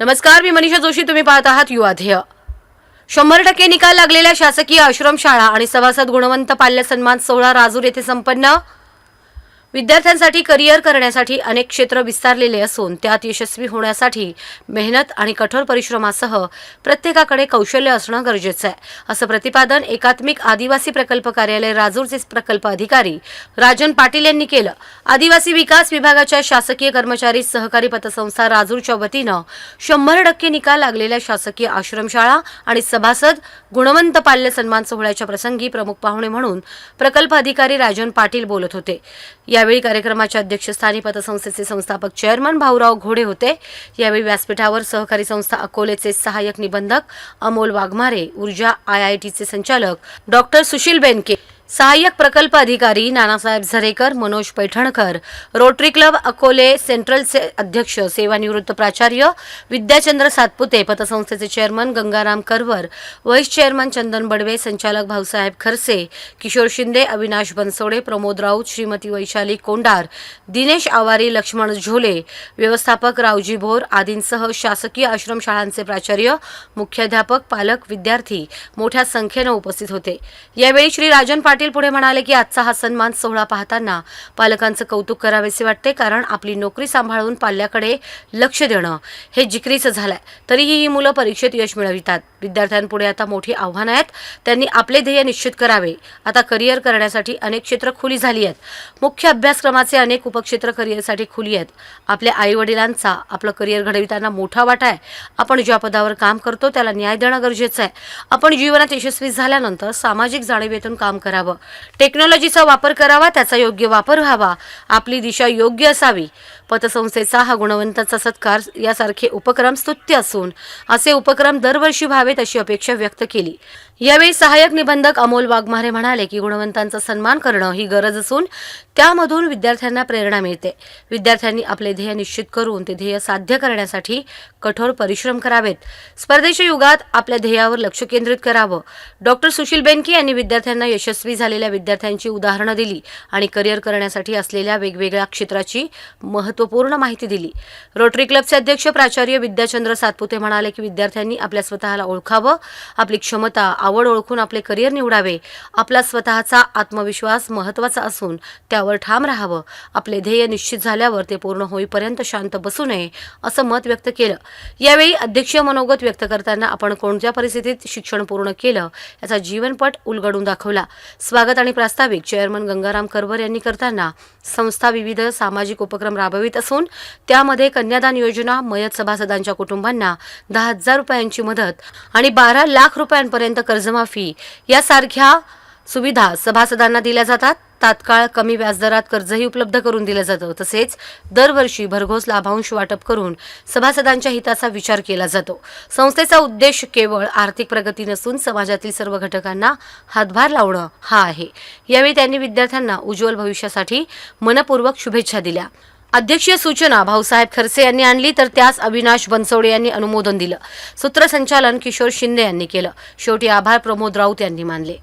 नमस्कार मी मनीषा जोशी तुम्ही पाहत आहात युवा ध्येय. शंभर टक्के निकाल लागलेल्या शासकीय आश्रमशाळा आणि सभासद गुणवंत पाल्य सन्मान सोहळा राजूर येथे संपन्न. विद्यार्थ्यांसाठी करिअर करण्यासाठी अनेक क्षेत्र विस्तारलेले असून त्यात यशस्वी होण्यासाठी मेहनत आणि कठोर परिश्रमासह प्रत्येकाकडे कौशल्य असणं गरजेचं आहे. असं प्रतिपादन एकात्मिक आदिवासी प्रकल्प कार्यालय राजूरचे प्रकल्प अधिकारी राजन पाटील यांनी केलं. आदिवासी विकास विभागाच्या शासकीय कर्मचारी सहकारी पतसंस्था राजूरच्या वतीनं शंभर टक्के निकाल लागलेल्या शासकीय आश्रमशाळा आणि सभासद गुणवंत पाल्य सन्मान सोहळ्याच्या प्रसंगी प्रमुख पाहुणे म्हणून प्रकल्प अधिकारी राजन पाटील बोलत होते. यावेळी कार्यक्रमाच्या अध्यक्षस्थानी पतसंस्थेचे संस्थापक चेअरमन भाऊराव घोडे होते. यावेळी व्यासपीठावर सहकारी संस्था अकोलेचे सहाय्यक निबंधक अमोल वाघमारे ऊर्जा आय आय टीचे संचालक डॉक्टर सुशील बेनके सहाय्यक प्रकल्प अधिकारी नानासाहेब झरेकर मनोज पैठणकर रोटरी क्लब अकोले सेंट्रलचे अध्यक्ष सेवानिवृत्त प्राचार्य Vidyachandra Satpute पतसंस्थेचे chairman Gangaram Karwar vice chairman Chandan Badwe संचालक भाऊसाहेब खरसे किशोर शिंदे अविनाश बनसोडे प्रमोद राऊत श्रीमती वैशाली कोंडार दिनेश आवारी लक्ष्मण झोले व्यवस्थापक रावजी भोर आदींसह शासकीय आश्रमशाळांचे प्राचार्य मुख्याध्यापक पालक विद्यार्थी मोठ्या संख्येनं उपस्थित होते. यावेळी श्री राजन पाटील पाटील पुढे म्हणाले की आजचा हा सन्मान सोहळा पाहताना पालकांचं कौतुक करावेसे वाटते कारण आपली नोकरी सांभाळून पाल्याकडे लक्ष देणं हे जिकरीचं झालंय. तरीही ही मुलं परीक्षेत यश मिळवितात. विद्यार्थ्यांपुढे आता मोठी आव्हानं आहेत. त्यांनी आपले ध्येय निश्चित करावे. आता करिअर करण्यासाठी अनेक क्षेत्र खुली झाली आहेत. मुख्य अभ्यासक्रमाचे अनेक उपक्षेत्र करिअरसाठी खुली आहेत. आपल्या आईवडिलांचा आपलं करिअर घडविताना मोठा वाटा आहे. आपण ज्या पदावर काम करतो त्याला न्याय देणं गरजेचं आहे. आपण जीवनात यशस्वी झाल्यानंतर सामाजिक जाणीवेतून काम करावं. करावं. टेक्नॉलॉजीचा वापर करावा त्याचा योग्य वापर व्हावा. आपली दिशा योग्य असावी. पतसंस्थेचा हा गुणवंताचा सत्कार यासारखे उपक्रम स्तुत्य असून असे उपक्रम दरवर्षी व्हावेत अशी अपेक्षा व्यक्त केली. यावेळी सहाय्यक निबंधक अमोल वाघमारे म्हणाले की गुणवंतांचा सन्मान करणं ही गरज असून त्यामधून विद्यार्थ्यांना प्रेरणा मिळते. विद्यार्थ्यांनी आपले ध्येय निश्चित करून ते ध्येय साध्य करण्यासाठी कठोर परिश्रम करावेत. स्पर्धेच्या युगात आपल्या ध्येयावर लक्ष केंद्रित करावं. डॉक्टर सुशील बेनके यांनी विद्यार्थ्यांना यशस्वी झालेल्या विद्यार्थ्यांची उदाहरणं दिली आणि करिअर करण्यासाठी असलेल्या वेगवेगळ्या क्षेत्राची महत्त्वपूर्ण माहिती दिली. रोटरी क्लबचे अध्यक्ष प्राचार्य विद्याचंद्र सातपुते म्हणाले की विद्यार्थ्यांनी आपल्या स्वतःला ओळखावं आपली क्षमता आवड ओळखून आपले करिअर निवडावे आपला स्वतःचा आत्मविश्वास महत्त्वाचा असून त्यावर ठाम राहावं आपले ध्येय निश्चित झाल्यावर ते पूर्ण होईपर्यंत शांत बसू नये असं मत व्यक्त केलं. यावेळी अध्यक्षीय मनोगत व्यक्त करताना आपण कोणत्या परिस्थितीत शिक्षण पूर्ण केलं याचा जीवनपट उलगडून दाखवला. स्वागत आणि प्रास्ताविक. चेअरमन गंगाराम करवर यांनी करताना संस्था विविध सामाजिक उपक्रम राबवित असून त्यामध्ये कन्यादान योजना मयत सभासदांच्या कुटुंबांना दहा हजार रुपयांची मदत आणि बारा लाख रुपयांपर्यंत कर्जमाफी यासारख्या सुविधा सभासदांना दिल्या जातात. तात्काळ कमी व्याजदरात कर्जही उपलब्ध करून दिलं जातं. तसेच दरवर्षी भरघोस लाभांश वाटप करून सभासदांच्या हिताचा विचार केला जातो. संस्थेचा उद्देश केवळ आर्थिक प्रगती नसून समाजातील सर्व घटकांना हातभार लावणं हा आहे. यावेळी त्यांनी विद्यार्थ्यांना उज्ज्वल भविष्यासाठी मनपूर्वक शुभेच्छा दिल्या. अध्यक्षीय सूचना भाऊसाहेब खरसे यांनी आणली तर त्यास अविनाश बनसोडे यांनी अनुमोदन दिलं. सूत्रसंचालन किशोर शिंदे यांनी केलं. शेवटी आभार प्रमोद राऊत यांनी मानले.